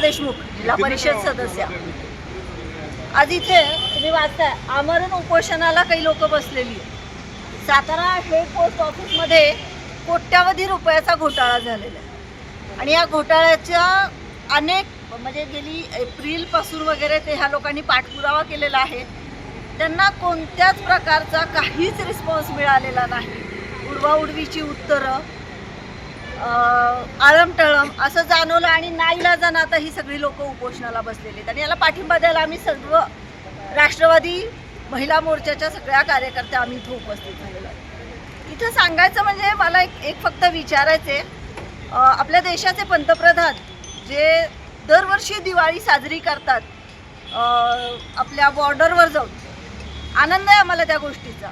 मी अर्चना देशमुख जिल्हा परिषद सदस्य. आज इथे तुम्ही वाचताय आमरण उपोषणाला काही लोक बसलेली. सातारा हेड पोस्ट ऑफिसमध्ये कोट्यावधी रुपयाचा घोटाळा झालेला आहे. आणि या घोटाळ्याच्या अनेक म्हणजे गेली एप्रिलपासून वगैरे ते ह्या लोकांनी पाठपुरावा केलेला आहे. त्यांना कोणत्याच प्रकारचा काहीच रिस्पॉन्स मिळालेला नाही. उडवाउडवीची उत्तरं आळम टळम असं जाणवलं आणि नाईलाजानं आता ही सगळी लोक उपोषणाला बसलेली आहेत. आणि याला पाठिंबा द्यायला आम्ही सर्व राष्ट्रवादी महिला मोर्चाच्या सगळ्या कार्यकर्त्या आम्ही इथं उपस्थित झालेलो इथं सांगायचं म्हणजे मला एक एक फक्त विचारायचे आपल्या देशाचे पंतप्रधान जे दरवर्षी दिवाळी साजरी करतात आपल्या बॉर्डरवर जाऊन आनंद आहे आम्हाला त्या गोष्टीचा.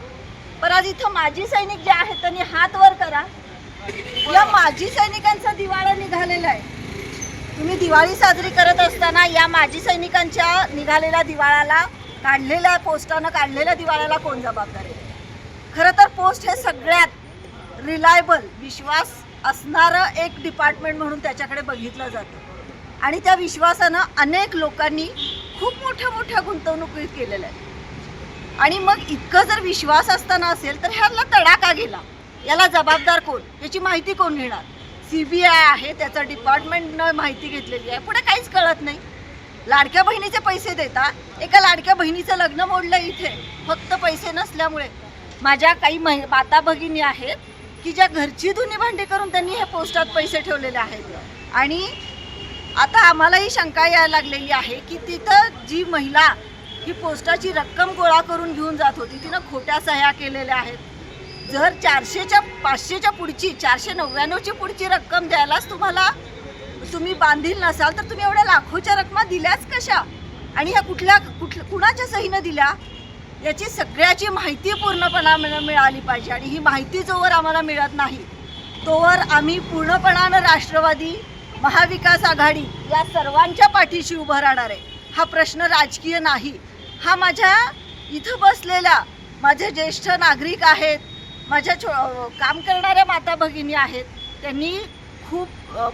पण आज इथं माजी सैनिक जे आहेत त्यांनी हात वर करा. या माजी सैनिकांचा दिवाळा निघालेला आहे. तुम्ही दिवाळी साजरी करत असताना या माजी सैनिकांच्या निघालेल्या दिवाळाला काढलेल्या पोस्टानं काढलेल्या दिवाळ्याला कोण जबाबदार आहे? खरं तर पोस्ट हे सगळ्यात रिलायबल विश्वास असणारं एक डिपार्टमेंट म्हणून त्याच्याकडे बघितलं जातं. आणि त्या विश्वासानं अनेक लोकांनी खूप मोठ्या मोठ्या गुंतवणुकी केलेल्या आहेत. आणि मग इतकं जर विश्वास असताना असेल तर ह्याला तडाखा गेला. याला जबाबदार कोण? याची माहिती कोण घेणार? सी बी आय आहे त्याचं डिपार्टमेंटनं माहिती घेतलेली आहे. पुढे काहीच कळत नाही. लाडक्या बहिणीचे पैसे देता एका लाडक्या बहिणीचं लग्न मोडलं इथे. फक्त पैसे नसल्यामुळे. माझ्या काही मै माता भगिनी आहेत की ज्या घरची धुनी भांडी करून त्यांनी हे पोस्टात पैसे ठेवलेले आहेत. आणि आता आम्हालाही शंका यायला लागलेली आहे की तिथं जी महिला ही पोस्टाची रक्कम गोळा करून घेऊन जात होती तिनं खोट्या सह्या केलेल्या आहेत. जर चारशेच्या पाचशेच्या पुढची चारशे नव्याण्णवची पुढची रक्कम द्यायलाच तुम्हाला तुम्ही बांधील नसाल तर तुम्ही एवढ्या लाखोच्या रकमा दिल्याच कशा? आणि ह्या कुठल्या कुठल्या कुणाच्या सहीनं दिल्या? याची सगळ्याची माहिती पूर्णपणा मिळाली पाहिजे. आणि ही माहिती जोवर आम्हाला मिळत नाही तोवर आम्ही पूर्णपणानं राष्ट्रवादी महाविकास आघाडी या सर्वांच्या पाठीशी उभं राहणार आहे. हा प्रश्न राजकीय नाही. हा माझ्या इथं बसलेल्या माझे ज्येष्ठ नागरिक आहेत माझ्या छो काम करणाऱ्या माता भगिनी आहेत. त्यांनी खूप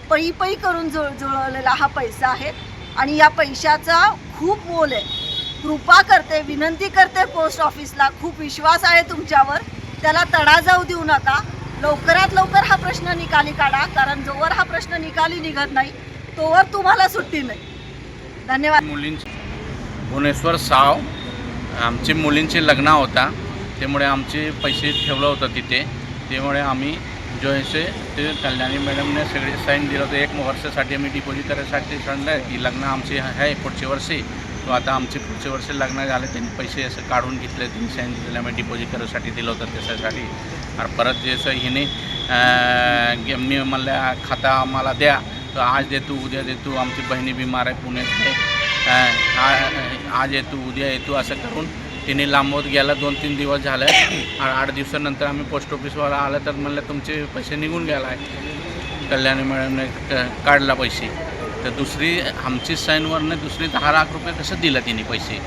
पई पै करून जुळ जुळवलेला हा पैसा आहे. आणि या पैशाचा खूप मोल आहे. कृपा करते विनंती करते पोस्ट ऑफिसला. खूप विश्वास आहे तुमच्यावर. त्याला तडा जाऊ देऊ नका. लवकरात लवकर हा प्रश्न निकाली काढा. कारण जोवर हा प्रश्न निकाली निघत नाही तोवर तुम्हाला सुट्टी नाही धन्यवाद. मुलींची भुवनेश्वर साव आमची मुलींची लग्न होता. त्यामुळे आमचे पैसे ठेवलं होतं तिथे. त्यामुळे आम्ही जो असे ते कल्याणी मॅडमने सगळे साईन दिलं होतं. एक वर्षासाठी आम्ही डिपॉझिट करायसाठी सांगलं आहे की लग्न आमचे आहे पुढच्या वर्षी. तो आता आमचे पुढच्या वर्षी लग्न झाले त्यांनी पैसे असं काढून घेतले. त्यांनी साईन दिले आम्ही डिपॉझिट करायसाठी दिलं होतं त्याच्यासाठी. आणि परत जसं हिने मी म्हणलं खाता आम्हाला द्या तर आज देतो उद्या देतो. आमची बहिणी बिमार आहे पुण्यात आहे. आ- आज येतो उद्या येतो असं करून तिने लांबवत गेला दोन तीन दिवस झाले. आ- आठ दिवसानंतर आम्ही पोस्ट ऑफिसवर आलं तर म्हणलं तुमचे पैसे निघून गेला आहे. कल्याणी मॅडमने क- काढला पैसे. तर दुसरी आमची साईनवरनं दुसरी दहा लाख रुपये कसं दिलं तिने पैसे?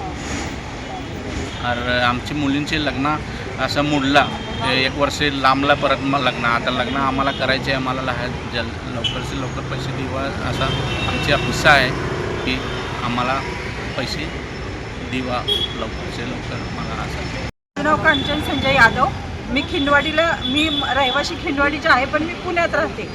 आर आमची मुलींची लग्न असं मोडला. एक वर्ष लांबला परत मग लग्न. आता लग्न आम्हाला करायचे आहे आम्हाला लहा जल लवकर से लवकर पैसे देवा असा आमची अपेक्षा आहे की आम्हाला पैसे दिवा लवकर लवकर मला असं नाव कांचन संजय यादव. मी खिंडवाडीला मी रहिवाशी खिंडवाडीचे आहे पण मी पुण्यात राहते.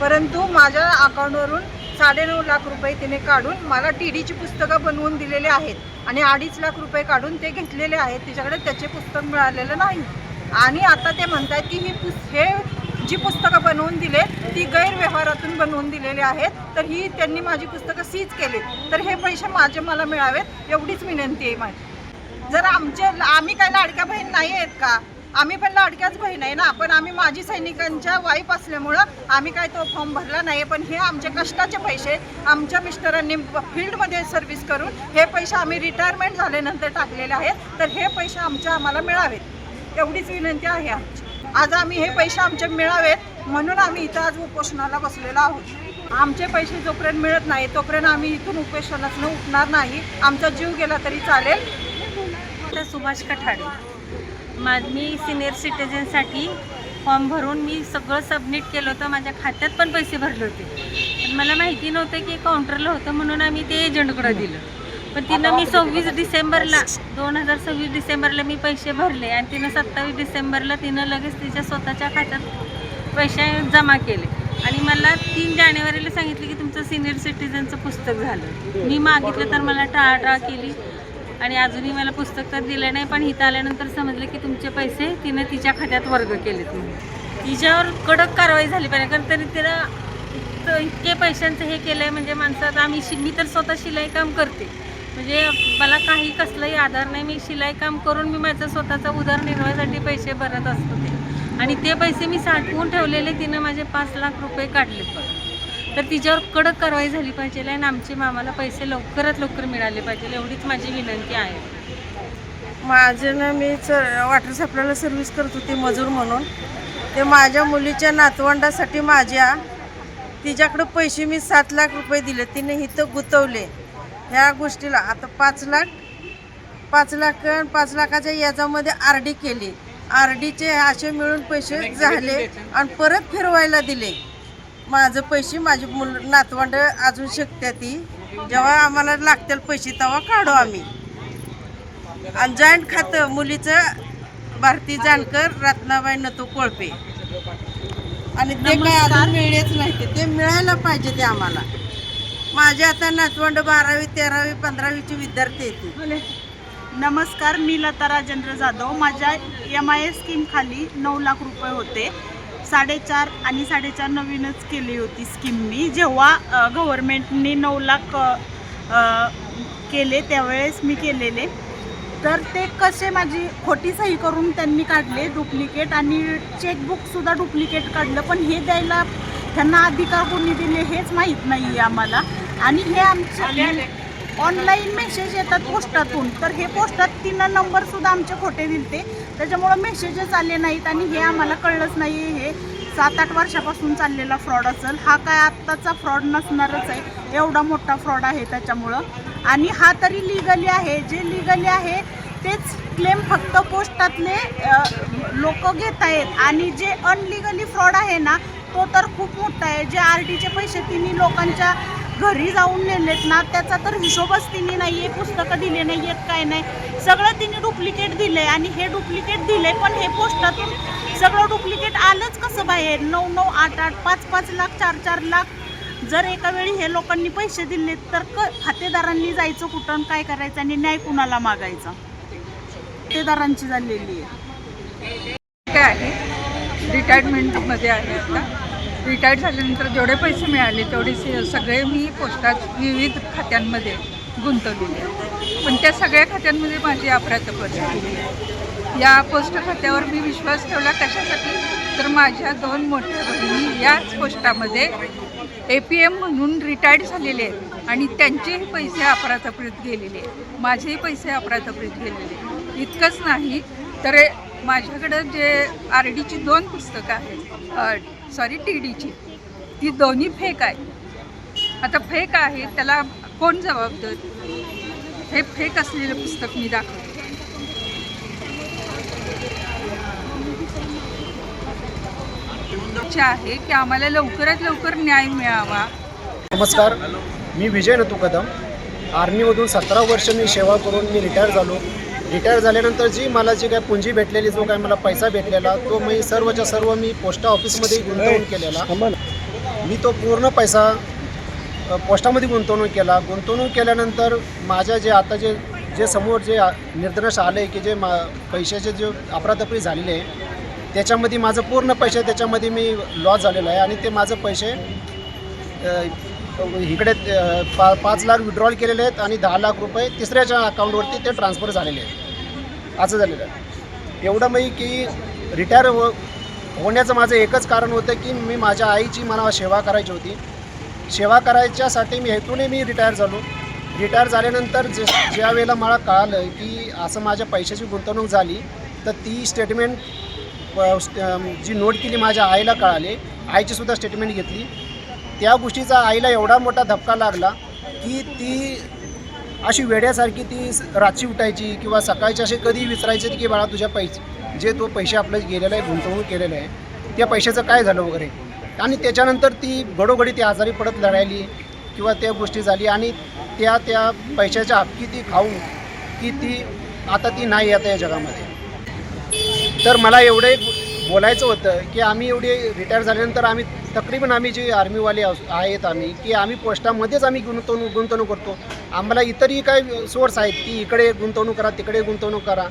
परंतु माझ्या अकाउंटवरून साडेनऊ लाख रुपये तिने काढून मला टी डीची पुस्तकं बनवून दिलेले आहेत आणि अडीच लाख रुपये काढून ते घेतलेले आहेत. तिच्याकडे त्याचे पुस्तक मिळालेलं नाही. आणि आता ते म्हणतात की ही पुस हे जी पुस्तकं बनवून दिले ती गैरव्यवहारातून बनवून दिलेली आहेत. तर ही त्यांनी माझी पुस्तकं सीज केली. तर हे पैसे माझे मला मिळावेत एवढीच विनंती आहे माझी. जर आमचे आम्ही काय लाडक्या बहीण नाही आहेत का? आम्ही पण लाडक्याच बहीण आहे ना? पण आम्ही माजी सैनिकांच्या वाईफ असल्यामुळं आम्ही काय तो फॉर्म भरला नाही पण हे आमचे कष्टाचे पैसे आमच्या मिस्टरांनी फील्डमध्ये सर्व्हिस करून हे पैसे आम्ही रिटायरमेंट झाल्यानंतर टाकलेले आहेत. तर हे पैसे आमच्या आम्हाला मिळावेत. एवढीच विनंती आहे आमची. आज आम्ही हे पैसे आमचे मिळावेत म्हणून आम्ही इथं आज उपोषणाला बसलेलो आहोत. आमचे पैसे जोपर्यंत मिळत नाही तोपर्यंत आम्ही इथून उपोषणातून उठणार नाही. आमचा जीव गेला तरी चालेल. तर सुभाष कठाडे मा मी सिनियर सिटीजनसाठी फॉर्म भरून मी सगळं सबमिट केलं होतं. माझ्या खात्यात पण पैसे भरले होते. पण मला माहिती नव्हतं की काउंटरला होतं म्हणून आम्ही ते एजंटकडे दिलं. पण तिनं मी सव्वीस डिसेंबरला दोन हजार सव्वीस डिसेंबरला मी पैसे भरले आणि तिनं सत्तावीस डिसेंबरला तिनं लगेच तिच्या स्वतःच्या खात्यात पैसे जमा केले. आणि मला तीन जानेवारीला सांगितले की तुमचं सिनियर सिटीजनचं पुस्तक झालं. मी मागितलं तर मला टाळाटाळ केली आणि अजूनही मला पुस्तक तर दिलं नाही पण इथं आल्यानंतर समजलं की तुमचे पैसे तिनं तिच्या खात्यात वर्ग केले तुम्ही तिच्यावर कडक कारवाई झाली पाहिजे कारण तरी तिनं इतके पैशांचं हे केलं आहे म्हणजे माणसात आम्ही शि मी तर स्वतः शिलाई काम करते. म्हणजे मला काही कसलाही आधार नाही. मी शिलाई काम करून मी माझं स्वतःचा उदरनिर्वाहासाठी पैसे भरत असतो ते. आणि ते पैसे मी साठवून ठेवलेले तिनं माझे पाच लाख रुपये काढले पण. तर तिच्यावर कडक कारवाई झाली पाहिजे आणि आमचे मामाला पैसे लवकरात लवकर मिळाले पाहिजे एवढीच माझी विनंती आहे. माझं ना मी च वॉटर सप्लायला सर्व्हिस करत होती मजूर म्हणून. ते माझ्या मुलीच्या नातवंडासाठी माझ्या तिच्याकडं पैसे मी सात लाख रुपये दिले. तिने इथं गुंतवले. ह्या गोष्टीला आता पाच लाख पाच लाख आणि पाच लाखाच्या याच्यामध्ये आर डी केली. आर डीचे असे मिळून पैसे झाले आणि परत फिरवायला दिले. माझं पैसे माझी मुल नातवंड अजून शकते ती. जेव्हा आम्हाला लागतील पैसे तेव्हा काढू आम्ही. आणि जॉईंट खातं मुलीचं भारती जानकर रत्नाबाई नतू कोळपे. आणि ते काय अजून मिळेच नाही ते. ते मिळायला पाहिजे ते आम्हाला. माझे आता नातवंड बारावी तेरावी पंधरावीचे विद्यार्थी येते नमस्कार मी लता राजेंद्र जाधव. माझ्या एम आय एस स्कीमखाली नऊ लाख रुपये होते. साडेचार आणि साडेचार नवीनच केली होती स्कीम मी. जेव्हा गव्हर्मेंटने नऊ लाख केले त्यावेळेस मी केलेले. तर ते कसे माझी खोटी सही करून त्यांनी काढले डुप्लिकेट आणि चेकबुकसुद्धा डुप्लिकेट काढलं पण हे द्यायला त्यांना अधिकार कोणी दिले हेच माहीत नाही आहे आम्हाला. आणि हे आमचे ऑनलाईन मेसेज येतात पोस्टातून. तर हे पोस्टात तिनं नंबरसुद्धा आमचे खोटे दिलते. त्याच्यामुळं मेसेजच आले नाहीत आणि हे आम्हाला कळलंच नाही. हे सात आठ वर्षापासून चाललेला फ्रॉड असेल. हा काय आत्ताचा फ्रॉड नसणारच आहे. एवढा मोठा फ्रॉड आहे त्याच्यामुळं. आणि हा तरी लिगली आहे. जे लिगली आहे तेच क्लेम फक्त पोस्टातले लोक घेत आहेत आणि जे अनलिगली फ्रॉड आहे ना तो तर खूप मोठा आहे. जे आर टीचे पैसे तिने लोकांच्या घरी जाऊन नेलेत ना त्याचा तर हिशोबच तिने नाही आहे पुस्तकं दिले नाही आहेत काय नाही. सगळं तिने डुप्लिकेट दिलं आहे आणि हे डुप्लिकेट दिले पण हे पोस्टातून सगळं डुप्लिकेट आलंच कसं बाहेर? नऊ नऊ आठ आठ पाच पाच लाख चार चार लाख. जर एका वेळी हे लोकांनी पैसे दिले तर क खातेदारांनी जायचं कुठं काय करायचं आणि न्याय कुणाला मागायचा? खातेदारांची झालेली आहे. काय आहे. रिटायरमेंटमध्ये आहे का रिटायर्ड झाल्यानंतर जेवढे पैसे मिळाले तेवढे सगळे मी पोस्टात विविध खात्यांमध्ये गुंतवलेले पण त्या सगळ्या खात्यांमध्ये माझी अपराध झाली या पोस्ट खात्यावर मी विश्वास ठेवला कशासाठी? तर माझ्या दोन मोठ्या बहिणी याच पोस्टामध्ये ए पी एम म्हणून रिटायर्ड झालेले आहेत आणि त्यांचेही पैसे अपरातपरीत गेलेले आहेत. माझेही पैसे अपरातपरीत गेलेले इतकंच नाही तर माझ्याकडं जे आर डीची दोन पुस्तकं आहेत सॉरी टी डीची ती दोन्ही फेक आहे. आता फेक आहे त्याला कोण जबाबदार हे फेक असलेलं पुस्तक मी दाखवते. आहे की आम्हाला लवकरात लवकर न्याय मिळावा. नमस्कार मी विजय नतू कदम आर्मीमधून सतरा वर्ष मी सेवा करून मी रिटायर झालो. रिटायर झाल्यानंतर जी मला जी काय पुंजी भेटलेली जो काय मला पैसा भेटलेला तो मी सर्वच्या सर्व मी पोस्ट ऑफिसमध्ये गुंतवणूक केलेला. मी तो पूर्ण पैसा पोस्टामध्ये गुंतवणूक केला. गुंतवणूक केल्यानंतर माझ्या जे आता जे जे समोर जे निदर्श आले की जे मा पैशाचे जे अफरातफरी झालेले आहे त्याच्यामध्ये माझं पूर्ण पैसे त्याच्यामध्ये मी लॉस झालेलो आहे आणि ते माझं पैसे इकडे पा पाच लाख विड्रॉल केलेले आहेत आणि दहा लाख रुपये तिसऱ्याच्या अकाउंटवरती ते ट्रान्सफर झालेले आहेत. असं झालेलं आहे. एवढं मी की रिटायर हो होण्याचं माझं एकच कारण होतं की मी माझ्या आईची मला सेवा करायची होती. सेवा करायच्यासाठी मी हेतूने मी रिटायर झालो. रिटायर झाल्यानंतर जे ज्या वेळेला मला कळालं की असं माझ्या पैशाची गुंतवणूक झाली तर ती स्टेटमेंट जी नोट केली माझ्या आईला कळाले. आईचीसुद्धा स्टेटमेंट घेतली. त्या गोष्टीचा आईला एवढा मोठा धक्का लागला की ती अशी वेड्यासारखी ती रात्री रातची उठायची किंवा सकाळची असे कधी विचारायचे की बाळा तुझ्या पैसे जे तो पैसे आपलं गेलेलं आहे गुंतवणूक केलेलं आहे त्या पैशाचं काय झालं वगैरे? आणि त्याच्यानंतर ती घडोघडी ती आजारी पडत लढायली किंवा त्या गोष्टी झाली आणि त्या त्या पैशाच्या हक्की ती खाऊन की ती आता ती नाही आता या जगामध्ये. तर मला एवढं एक बोलायचं होतं की आम्ही एवढे रिटायर झाल्यानंतर आम्ही तकरीबन आम्ही जे आर्मीवाले आहेत आम्ही की आम्ही पोस्टामध्येच आम्ही गुंतवणूक गुंतवणूक करतो. आम्हाला इतरही काही सोर्स आहेत की इकडे गुंतवणूक करा तिकडे गुंतवणूक करा.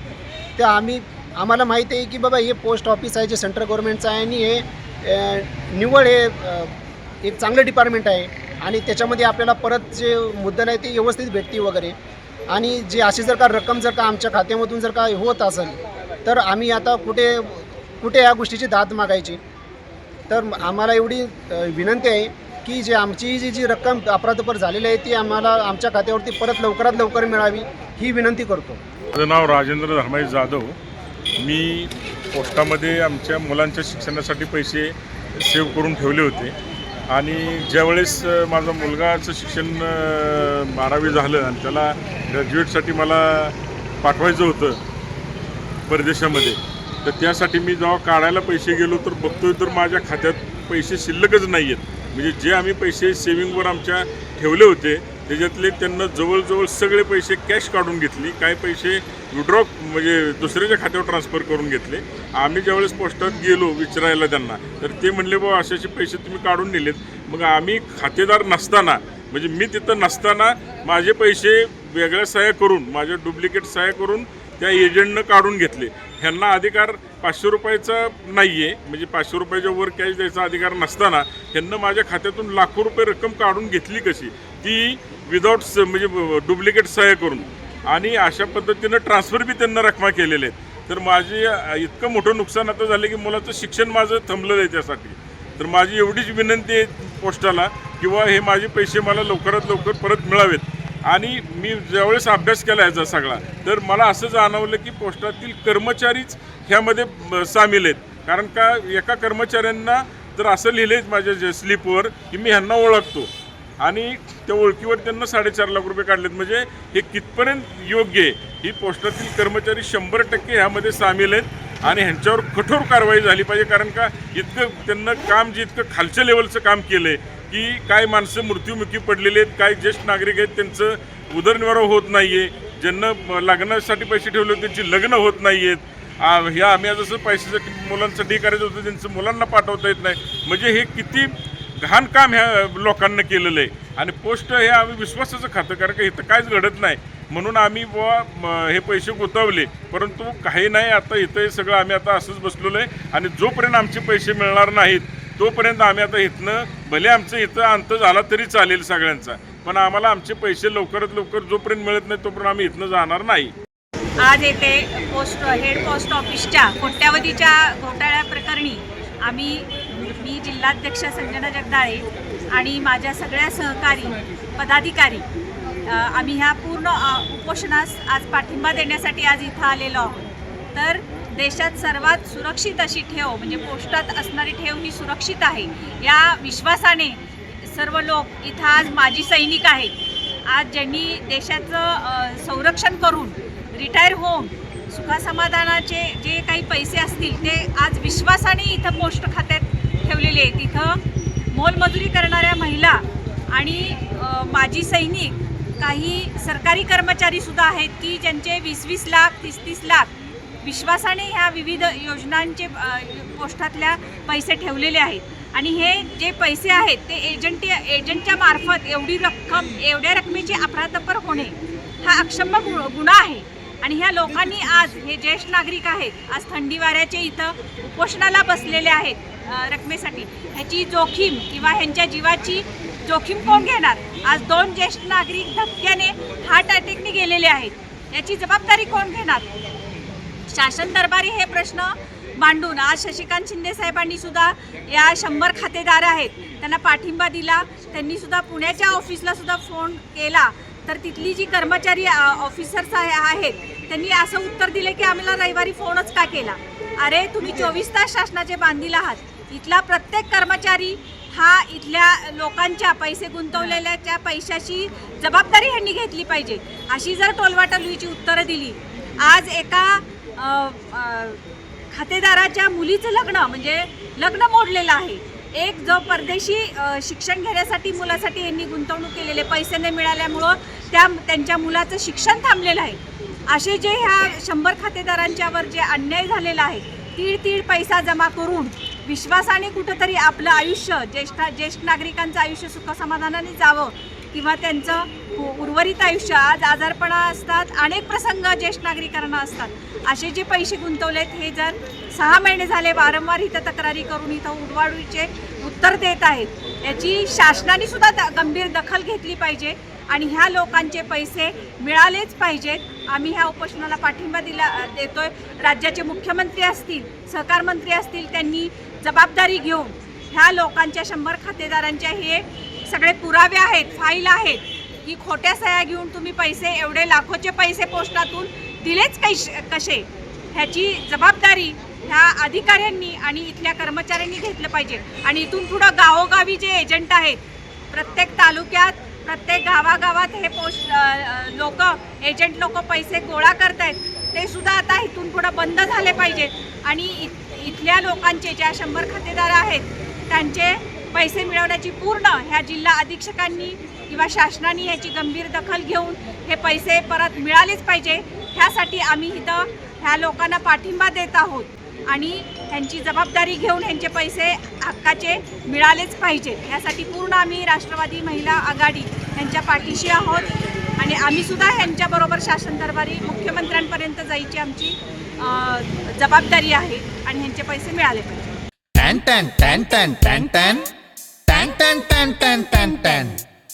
तर आम्ही आम्हाला माहिती आहे की बाबा हे पोस्ट ऑफिस आहे जे सेंट्रल गव्हर्नमेंटचं आहे आणि हे निवड निव्वळ हे एक चांगलं डिपार्टमेंट आहे. आणि त्याच्यामध्ये आपल्याला परत जे मुद्दल आहे ते व्यवस्थित भेटते वगैरे. आणि जे अशी जर का रक्कम जर का आमच्या खात्यामधून जर का होत असेल तर आम्ही आता कुठे कुठे या गोष्टीची दाद मागायची. तर आम्हाला एवढी विनंती आहे की जे आमची जी जी रक्कम अपराधपर झालेली आहे ती आम्हाला आमच्या खात्यावरती परत लवकरात लवकर मिळावी ही विनंती करतो. माझं नाव राजेंद्र धर्माई जाधव. मी पोस्टामध्ये आमच्या मुलांच्या शिक्षणासाठी पैसे सेव्ह करून ठेवले होते. आणि ज्यावेळेस माझा मुलगाचं शिक्षण बारावी झालं आणि त्याला ग्रॅज्युएटसाठी मला पाठवायचं होतं परदेशामध्ये तर त्यासाठी मी जेव्हा काढायला पैसे गेलो तर बघतोय तर माझ्या खात्यात पैसे शिल्लकच नाही आहेत म्हणजे जे आम्ही पैसे सेविंगवर आमच्या ठेवले होते त्याच्यातले त्यांना जवळजवळ सगळे पैसे कॅश काढून घेतली. काही पैसे विड्रॉ म्हणजे दुसऱ्याच्या खात्यावर ट्रान्सफर करून घेतले. आम्ही ज्यावेळेस पोस्टात गेलो विचारायला त्यांना तर ते म्हणले बाबा असे असे पैसे तुम्ही काढून नेलेत. मग आम्ही खातेदार नसताना म्हणजे मी तिथं नसताना माझे पैसे वेगळ्या सहाय्या करून माझ्या डुप्लिकेट सहाय्या करून त्या एजंटनं काढून घेतले. ह्यांना अधिकार पाचशे रुपयाचा नाही आहे म्हणजे पाचशे रुपयाच्या वर कॅश द्यायचा अधिकार नसताना ह्यांना माझ्या खात्यातून लाखो रुपये रक्कम काढून घेतली कशी? ती विदाऊट म्हणजे डुप्लिकेट सह्या करून. आणि अशा पद्धतीनं ट्रान्सफर बी त्यांना रकमा केलेले आहेत. तर माझे इतकं मोठं नुकसान आता झालं की मुलाचं शिक्षण माझं थांबलं आहे त्यासाठी. तर माझी एवढीच विनंती आहे पोस्टाला किंवा हे माझे पैसे मला लवकरात लवकर परत मिळावेत. आणि मी ज्यावेळेस अभ्यास केला याचा सगळा तर मला असं जाणवलं की पोस्टातील कर्मचारीच ह्यामध्ये सामील आहेत. कारण का एका कर्मचाऱ्यांना तर असं लिहिलं आहे माझ्या जे स्लिपवर की मी ह्यांना ओळखतो. आणि त्या ओळखीवर त्यांना साडेचार लाख रुपये काढलेत. म्हणजे हे कितपर्यंत योग्य आहे? ही पोस्टातील कर्मचारी शंभर टक्के ह्यामध्ये सामील आहेत आणि ह्यांच्यावर कठोर कारवाई झाली पाहिजे. कारण का इतकं त्यांना काम जे इतकं खालच्या लेवलचं काम केलं आहे की काय माणसं मृत्युमुखी पडलेले आहेत काय ज्येष्ठ नागरिक आहेत त्यांचं उदरनिर्वाह होत नाही आहे ज्यांना लग्नासाठी पैसे ठेवले होते त्यांची लग्न होत नाही आहेत ह्या आम्ही जसं पैशासाठी मुलांसाठी करायचं होतं त्यांचं मुलांना पाठवता येत नाही. म्हणजे हे किती घाण काम ह्या लोकांना केलेलं आहे. आणि पोस्ट हे आम्ही विश्वासाचं खातं कारण का इथं काहीच घडत नाही. म्हणून आम्ही बुवा म, हे पैसे गुंतवले परंतु काही नाही आता इथं हे सगळं आम्ही आता असंच बसलेलो आहे. आणि जोपर्यंत आमचे पैसे मिळणार नाहीत तोपर्यंत आम्ही आता इथनं भले आमचं इथं अंत झाला तरी चालेल सगळ्यांचा. पण आम्हाला आमचे पैसे लवकरात लवकर जोपर्यंत मिळत नाही तोपर्यंत आम्ही इथनं जाणार नाही. आज येथे पोस्ट हेड पोस्ट ऑफिसच्या कोट्यावधीच्या घोटाळ्या प्रकरणी आम्ही मी जिल्हाध्यक्ष संजना जगदाळे आणि माझ्या सगळ्या सहकारी पदाधिकारी आम्ही ह्या पूर्ण उपोषणास आज पाठिंबा देण्यासाठी आज इथं आलेलो आहोत. तर देशात सर्वात सुरक्षित अशी ठेव म्हणजे पोस्टात असणारी ठेव ही सुरक्षित आहे. या विश्वासाने सर्व लोक इथं आज माजी सैनिक आहेत. आज ज्यांनी देशाचं संरक्षण करून रिटायर होऊन सुखासमाधानाचे जे काही पैसे असतील ते आज विश्वासाने इथं पोस्ट खात्यात ठेवलेले आहेत. इथं मोलमजुरी करणाऱ्या महिला आणि माजी सैनिक काही सरकारी कर्मचारीसुद्धा आहेत की ज्यांचे वीस वीस लाख तीस तीस लाख विश्वासाने ह्या विविध योजनांचे पोस्टातल्या पैसे ठेवलेले आहेत. आणि हे जे पैसे आहेत ते एजंट एजंटच्या मार्फत एवढी रक्कम एवढ्या रकमेची अफरातफर होणे हा अक्षम्य गु- गुन्हा आहे. आणि ह्या लोकांनी आज हे ज्येष्ठ नागरिक आहेत आज थंडी वाऱ्याचे इथं उपोषणाला बसलेले आहेत रकमेसाठी. ह्याची जोखीम किंवा ह्यांच्या जीवाची जोखीम कोण घेणार? आज दोन ज्येष्ठ नागरिक धक्क्याने हार्ट अटॅकने गेलेले आहेत. याची जबाबदारी कोण घेणार? शासन दरबारी हे प्रश्न मांडून आज शशिकांत शिंदे साहेबांनी सुद्धा या शंभर खातेदार आहेत. त्यांना पाठिंबा दिला. त्यांनी सुद्धा पुण्याच्या ऑफिसला सुद्धा फोन केला. तर तिथली जी कर्मचारी ऑफिसर्स आहे आहेत त्यांनी असं उत्तर दिले की आम्हाला रविवारी फोनच का केला? अरे तुम्ही चोवीस तास शासनाचे बांधील आहात. इथला प्रत्येक कर्मचारी हा इथल्या लोकांच्या पैसे गुंतवलेल्याच्या पैशाची जबाबदारी ह्यांनी घेतली पाहिजे. अशी जर टोलवाटोलवीची उत्तरं दिली आज एका खातेदाराच्या मुलीचं लग्न म्हणजे लग्न मोडलेलं आहे. एक जो परदेशी शिक्षण घेण्यासाठी मुलासाठी यांनी गुंतवणूक केलेले पैसे न मिळाल्यामुळं त्या त्यांच्या मुलाचं शिक्षण थांबलेलं आहे. असे जे ह्या शंभर खातेदारांच्यावर जे अन्याय झालेला आहे तीळ तीळ पैसा जमा करून विश्वासाने कुठंतरी आपलं आयुष्य ज्येष्ठ ज्येष्ठ नागरिकांचं आयुष्य सुखसमाधानाने जावं किंवा त्यांचं हो, उर्वरित आयुष्य आज आजारपणा असतात अनेक प्रसंग ज्येष्ठ नागरिकांना असतात. असे जे पैसे गुंतवलेत हे जर सहा महिने झाले वारंवार इथं तक्रारी करून इथं उडवाडूचे उत्तर देत आहेत. याची शासनाने सुद्धा द- गंभीर दखल घेतली पाहिजे आणि ह्या लोकांचे पैसे मिळालेच पाहिजेत. आम्ही ह्या उपोषणाला पाठिंबा दिला देतोय. राज्याचे मुख्यमंत्री असतील सहकार मंत्री असतील त्यांनी जबाबदारी घेऊन ह्या लोकांच्या शंभर खातेदारांच्या हे सगळे पुरावे आहेत फाईल आहेत. की खोट्या सह्या घेऊन तुम्ही पैसे एवढे लाखोचे पैसे पोस्टातून दिलेच कैश कसे ह्याची जबाबदारी ह्या अधिकाऱ्यांनी आणि इथल्या कर्मचाऱ्यांनी घेतलं पाहिजे. आणि इथून पुढं गावोगावी जे एजंट आहेत प्रत्येक तालुक्यात प्रत्येक गावागावात हे पोस्ट लोक एजंट लोक पैसे गोळा करत आहेत ते सुद्धा आता इथून पुढं बंद झाले पाहिजेत. आणि इथल्या लोकांचे ज्या शंभर खातेदार आहेत त्यांचे पैसे मिळवण्याची पूर्ण ह्या जिल्हा अधीक्षकांनी किंवा शासनाने ह्याची गंभीर दखल घेऊन हे पैसे परत मिळालेच पाहिजे ह्यासाठी आम्ही इथं ह्या लोकांना पाठिंबा देत आहोत आणि ह्यांची जबाबदारी घेऊन ह्यांचे पैसे हक्काचे मिळालेच पाहिजेत यासाठी पूर्ण आम्ही राष्ट्रवादी महिला आघाडी यांच्या पाठीशी आहोत आणि आम्ही सुद्धा ह्यांच्याबरोबर शासन दरबारी मुख्यमंत्र्यांपर्यंत जायची आमची जबाबदारी आहे आणि ह्यांचे पैसे मिळाले पाहिजे टॅन टॅन टॅन टॅन टॅन टॅन टॅन टॅन टॅन टॅन टॅन टॅन